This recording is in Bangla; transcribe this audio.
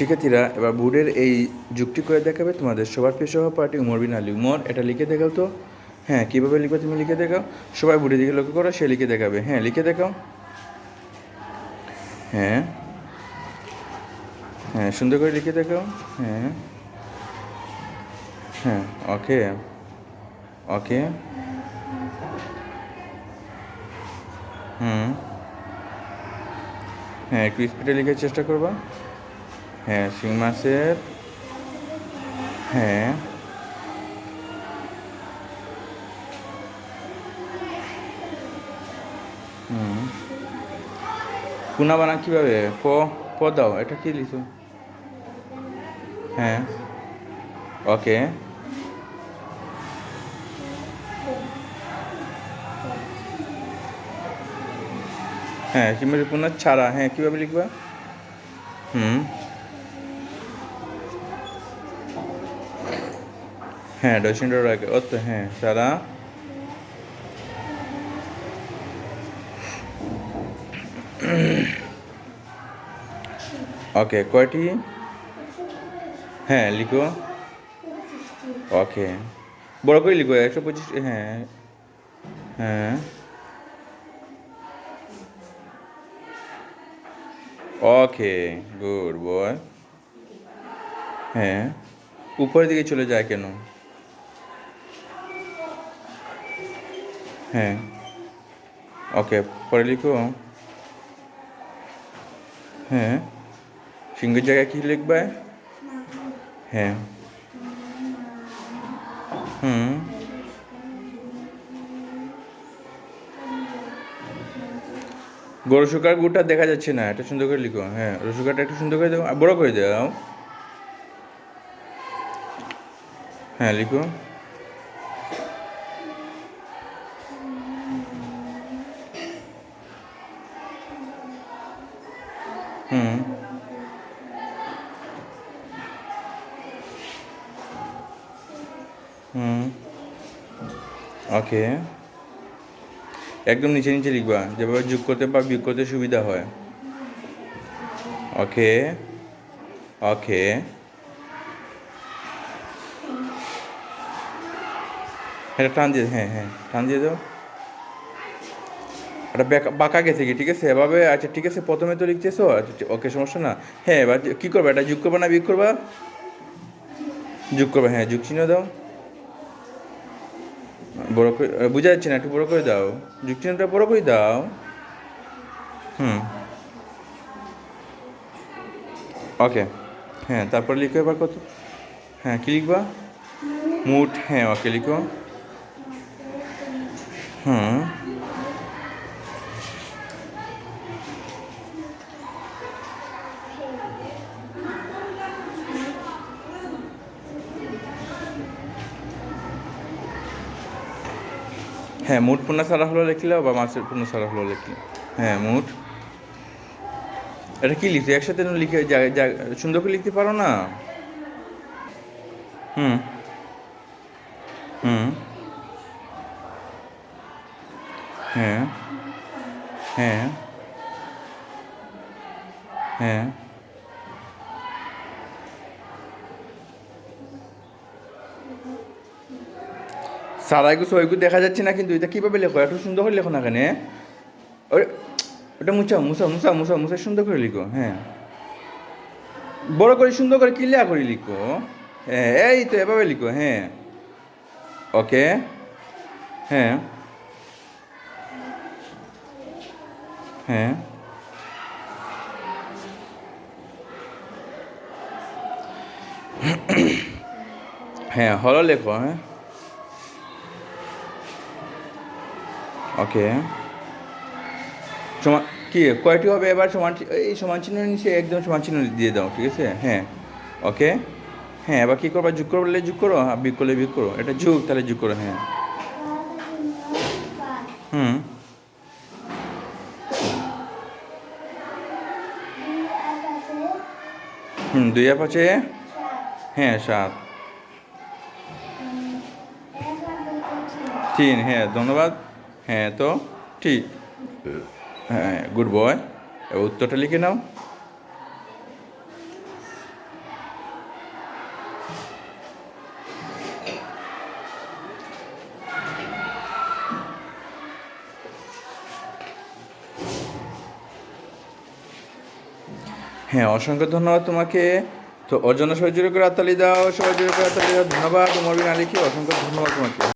শিক্ষার্থীরা, এবার বোর্ডের এই যুক্তি করে দেখাবে তোমাদের। সবার প্রিয় সহপাঠী উমর বিন আলী। উমর, এটা লিখে দেখাও তো। হ্যাঁ কীভাবে লিখবে তুমি লিখে দেখাও। সবাই বোর্ডের দিকে লক্ষ্য করো, সে লিখে দেখাবে। হ্যাঁ লিখে দেখাও। হ্যাঁ। হ্যাঁ সুন্দর করে লিখে দেখাও। হ্যাঁ। হ্যাঁ ওকে। ওকে। হুম। হ্যাঁ একটু স্পিডে লিখার চেষ্টা করবা। হ্যাঁ শিং মাছের হ্যাঁ। হুম। পুনা বানা কীভাবে? প প দাও, এটা কি লিখো? হ্যাঁ। ওকে। হ্যাঁ শিমের পুনা ছাড়া হ্যাঁ কীভাবে লিখবা? হুম। হ্যাঁ ডসিন্ডোর আগে, ও তো হ্যাঁ সারা ওকে কয়টি? হ্যাঁ লিখো। ওকে বড় করে লিখো, একশো পঁচিশ হ্যাঁ হ্যাঁ। ওকে গুড বয় হ্যাঁ উপরের দিকে চলে যায় কেন? হ্যাঁ। ওকে, পরে লিখো। হ্যাঁ। সিংহের জায়গায় কী লিখবে? হ্যাঁ। হুম। গরু শুকার গুড়টা দেখা যাচ্ছে না, এটা সুন্দর করে লিখো। হ্যাঁ রসুকারটা একটু সুন্দর করে আর বড় করে দাও। হ্যাঁ লিখো। হুম। হুম। ওকে। একদম নিচে নিচে লিখবা, যেভাবে যোগ করতে বা বিয়োগ করতে সুবিধা হয়। ওকে। ওকে। এটা টান দিয়ে হ্যাঁ হ্যাঁ টান দিয়ে দাও। এটা বেকা- গেছে কি? ঠিক আছে? এভাবে আচ্ছা ঠিক আছে, প্রথমে তো লিখতেছো? আচ্ছা ওকে, সমস্যা না। হ্যাঁ এবার কী করবা? এটা যোগ করবা না বিয়োগ করবা? যোগ করবা হ্যাঁ যোগ চিহ্ন দাও। বড় করে বোঝা যাচ্ছে না, একটু বড় করে দাও। যোগ চিহ্নটা বড় করে দাও। হুম। ওকে। হ্যাঁ তারপর লিখো এবার কত? হ্যাঁ কী লিখবা? মুঠ হ্যাঁ ওকে, লিখো। হুম। হ্যাঁ মুঠ পূর্ণ সারা হলো লিখলে বা মাছের পূর্ণ সারা হলো লিখলে? হ্যাঁ মুঠ। এটা কি লিখতে একসাথে লিখে সুন্দর করে লিখতে পারো না? হুম। হুম। হ্যাঁ। হ্যাঁ। হ্যাঁ। সারাইগু সইগু দেখা যাচ্ছে না কিন্তু এটা কীভাবে লেখো? একটু সুন্দর করে লেখো না কেন ওটা মুছা মুসা মুসা মুসা মুসা সুন্দর করে লিখো হ্যাঁ। বড় করে, সুন্দর করে ক্লিয়ার করে লিখো হ্যাঁ এই তো এভাবে লিখো হ্যাঁ। ওকে হ্যাঁ। হ্যাঁ। হ্যাঁ হলো লেখো হ্যাঁ। ওকে। সমান কি, কয়টি হবে এবার? সমান এই সমান চিহ্ন নিচে একদম সমান চিহ্ন দিয়ে দাও, ঠিক আছে? হ্যাঁ ওকে। হ্যাঁ এবার কী করবা? যোগ করলে যোগ করো? আর বিয়োগ করলে বিয়োগ করো? এটা যোগ, তাহলে যোগ করো হ্যাঁ। হুম। হুম, দুই আর পাঁচে হ্যাঁ সাত। তিন হ্যাঁ ধন্যবাদ। হ্যাঁ তো? ঠিক। হ্যাঁ গুড বয় এবার উত্তরটা লিখে নাও। হ্যাঁ অসংখ্য ধন্যবাদ তোমাকে। তো ওর জন্য করে আতালি দাও সহযোগী করে আতালি দাও। ধন্যবাদ। তোমার বিনা লিখি অসংখ্য ধন্যবাদ তোমাকে।